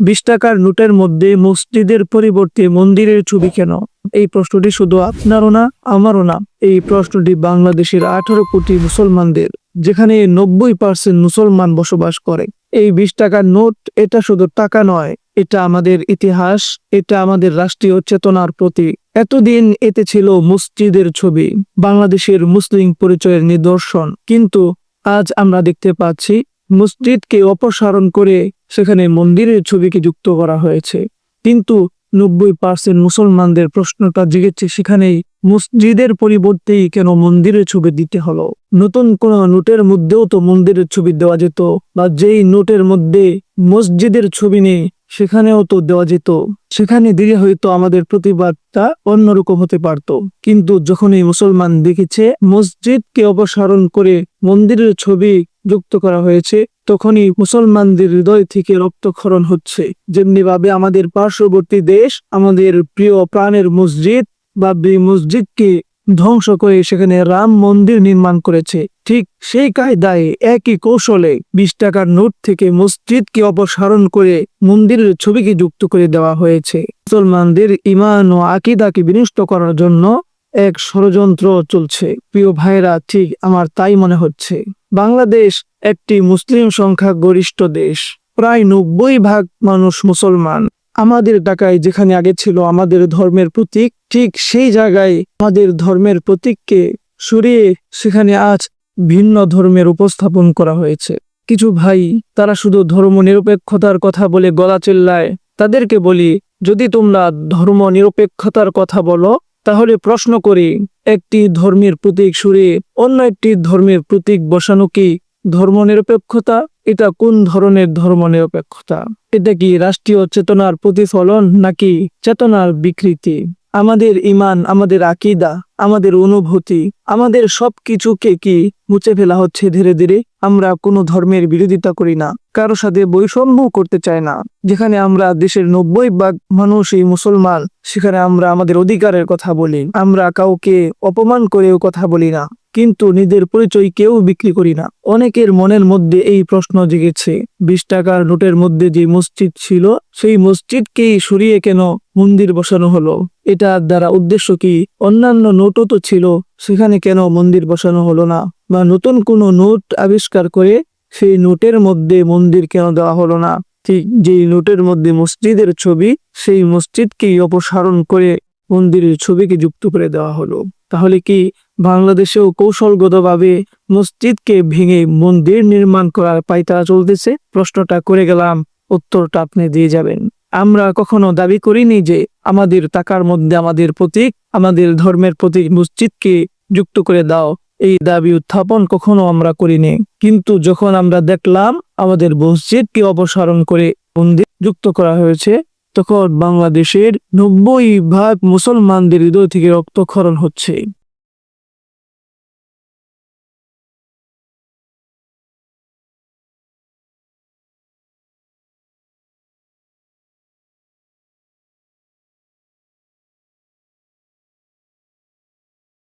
বিশ টাকার নোটের মধ্যে মসজিদের পরিবর্তে মন্দিরের ছবি কেন? এই প্রশ্নটি শুধু আপনারও না, আমারও না। এই প্রশ্নটি বাংলাদেশের আঠারো কোটি মুসলমানদের, যেখানে নব্বই পার্সেন্ট মুসলমান বসবাস করে। এই বিশ টাকার নোট, এটা শুধু টাকা নয়, এটা আমাদের ইতিহাস, এটা আমাদের রাষ্ট্রীয় চেতনার প্রতীক। এতদিন এতে ছিল মসজিদের ছবি, বাংলাদেশের মুসলিম পরিচয়ের নিদর্শন। কিন্তু আজ আমরা দেখতে পাচ্ছি মসজিদকে অপসারণ করে সেখানে মন্দিরের ছবিকে যুক্ত করা হয়েছে। কিন্তু নব্বই পার্সেন্ট মুসলমানদের প্রশ্নটা জেগেছে সেখানেই মসজিদের পরিবর্তেই কেন মন্দিরের ছবি দিতে হলো? নতুন কোন নোটের মধ্যেও তো মন্দিরের ছবি দেওয়া যেত বা যেই নোটের মধ্যে মসজিদের ছবি নেই সেখানেও তো দেওয়া যেত। সেখানে দিলে হয়তো আমাদের প্রতিবাদটা অন্যরকম হতে পারত। কিন্তু যখনই মুসলমান দেখেছে মসজিদকে অপসারণ করে মন্দিরের ছবি যুক্ত করা হয়েছে, তখনই মুসলমানদের হৃদয় থেকে রক্তক্ষরণ হচ্ছে। যেমনি ভাবে আমাদের পার্শ্ববর্তী দেশ, আমাদের প্রিয় প্রাণের মসজিদ, বাবরি মসজিদকে ধ্বংস করে সেখানে রাম মন্দির নির্মাণ করেছে। ঠিক সেই কায়দায় একই কৌশলে বিশ টাকার নোট থেকে মসজিদকে অপসারণ করে মন্দিরের ছবিকে যুক্ত করে দেওয়া হয়েছে। মুসলমানদের ইমান ও আকিদাকে বিনষ্ট করার জন্য এক ষড়যন্ত্র চলছে। প্রিয় ভাইরা ঠিক আমার তাই মনে হচ্ছে। বাংলাদেশ একটি মুসলিম সংখ্যা গরিষ্ঠ দেশ। প্রায় নব্বই ভাগ মানুষ মুসলমান। আমাদের টাকায় যেখানে আগে ছিল আমাদের ধর্মের প্রতীক, ঠিক সেই জায়গায় আমাদের ধর্মের প্রতীককে সরিয়ে সেখানে আজ ভিন্ন ধর্মের উপস্থাপন করা হয়েছে। কিছু ভাই, তারা শুধু ধর্ম নিরপেক্ষতার কথা বলে গলা চেল্লায়। তাদেরকে বলি, যদি তোমরা ধর্ম নিরপেক্ষতার কথা বলো তাহলে প্রশ্ন করি, একটি ধর্মের প্রতীক সুরে অন্য একটি ধর্মের প্রতীক বসানো কি ধর্ম নিরপেক্ষতা এটা কোন ধরনের ধর্ম নিরপেক্ষতা এটা কি রাষ্ট্রীয় চেতনার প্রতিফলন নাকি চেতনার বিকৃতি? আমাদের ইমান আমাদের আকিদা, আমাদের অনুভূতি, আমাদের সব কিছুকে কি মুছে ফেলা হচ্ছে ধীরে ধীরে, আমরা কোনো ধর্মের বিরোধিতা করি না, কারও সাথে বৈষম্য করতে চাই না। যেখানে আমরা দেশের নব্বই ভাগ মানুষই মুসলমান, সেখানে আমরা আমাদের অধিকারের কথা বলি। আমরা কাউকে অপমান করেও কথা বলি না। কিন্তু নিজের পরিচয় কেউ বিক্রি করি না। অনেকের মনের মধ্যে এই প্রশ্ন জেগেছে, বিশ টাকার নোটের মধ্যে যে মসজিদ ছিল, সেই মসজিদকেই সরিয়ে কেন মন্দির বসানো হলো? এটার দ্বারা উদ্দেশ্য কি? অন্যান্য নোটও তো ছিল, সেখানে কেন মন্দির বসানো হলো না? বা নতুন কোনো নোট আবিষ্কার করে সেই নোটের মধ্যে মন্দির কেন দেওয়া হলো না? ঠিক যেই নোটের মধ্যে মসজিদের ছবি, সেই মসজিদকেই অপসারণ করে মন্দিরের ছবিকে যুক্ত করে দেওয়া হলো। তাহলে কি বাংলাদেশেও কৌশলগতভাবে মসজিদকে ভেঙে মন্দির নির্মাণ করার পাইতারা চলতেছে, প্রশ্নটা করে গেলাম, উত্তরটা আপনি দিয়ে যাবেন। আমরা কখনো দাবি করিনি যে আমাদের টাকার মধ্যে আমাদের প্রতীক, আমাদের ধর্মের প্রতীক মসজিদকে যুক্ত করে দাও। এই দাবি উত্থাপন কখনো আমরা করিনি। কিন্তু যখন আমরা দেখলাম আমাদের মসজিদকে অপসারণ করে মন্দির যুক্ত করা হয়েছে, তখন বাংলাদেশের নব্বই ভাগ মুসলমানদের হৃদয় থেকে রক্তক্ষরণ হচ্ছে।